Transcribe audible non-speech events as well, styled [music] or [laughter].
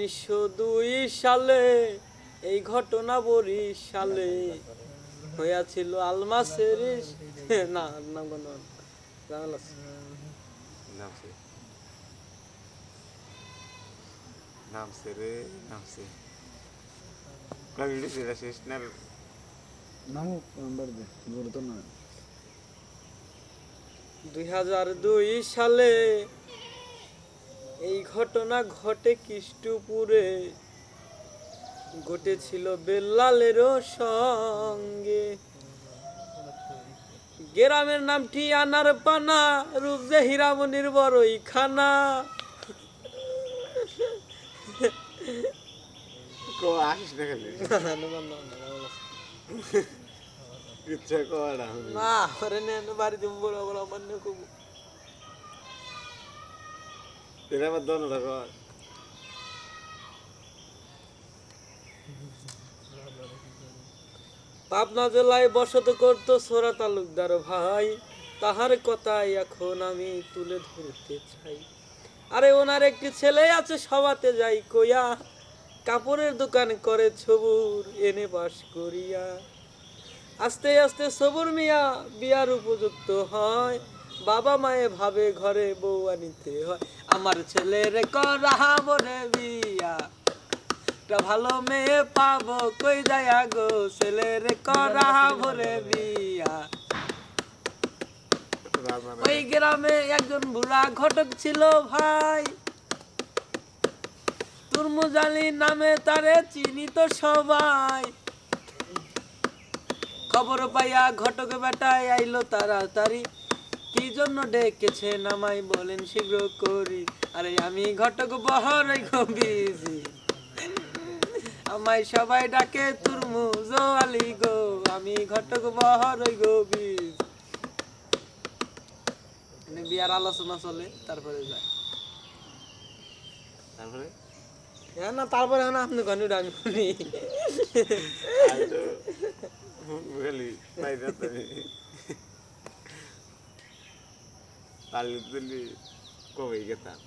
উনিশশো দুই সালে এই ঘটনা বরিশালে। হইয়াছিল আলমাসের [laughs] না নাম নামছে রে নামছে কবি শেষ না? নামুক নাম্বার দে জোরে না দুই হাজার দুই সালে এই ঘটনা ঘটে কৃষ্টপুরে ঘটেছিল বেল্লালেরও সঙ্গে। গ্রামের নামটি আনার পানা রূপ যে হীরামণির বড়ই খানা না খালি ইচ্ছা করা না। ওরে নেন বাড়ি দিব বড় বড় এটা আমার দোনোটা কর পাবনা জেলায় বসত করত সোরা তালুকদার ভাই। তাহার কথাই এখন আমি তুলে ধরতে চাই। আরে ওনার একটি ছেলে আছে সবাতে যাই কইয়া। কাপড়ের দোকান করে ছবুর এনে বাস করিয়া। আস্তে আস্তে সবুর মিয়া বিয়ার উপযুক্ত হয়। বাবা মায়ে ভাবে ঘরে বউ আনিতে হয়। আমার ছেলের করা বলে বিয়া। ভালো মেয়ে পাবো, কই যায় গো ছেলের করা ভরে বিয়া। ওই গ্রামে একজন বুড়া ঘটক ছিল ভাই। তুরমুজালি নামে তারে চিনি তো সবাই। খবর পাইয়া ঘটক বেটায় আইলো তাড়াতাড়ি। কি জন্য ডেকেছে নামাই বলেন শীঘ্র করি। আরে আমি ঘটক বহর গম্বিজি আমায় সবাই ডাকে তুরমুজ আলি গো আমি ঘটক বহর গবিজ বিয়ার আলোচনা চলে তারপরে যায়। তারপরে? হ্যাঁ না তারপরে না আপনি আমি শুনি খালি তালি কবে গেতাম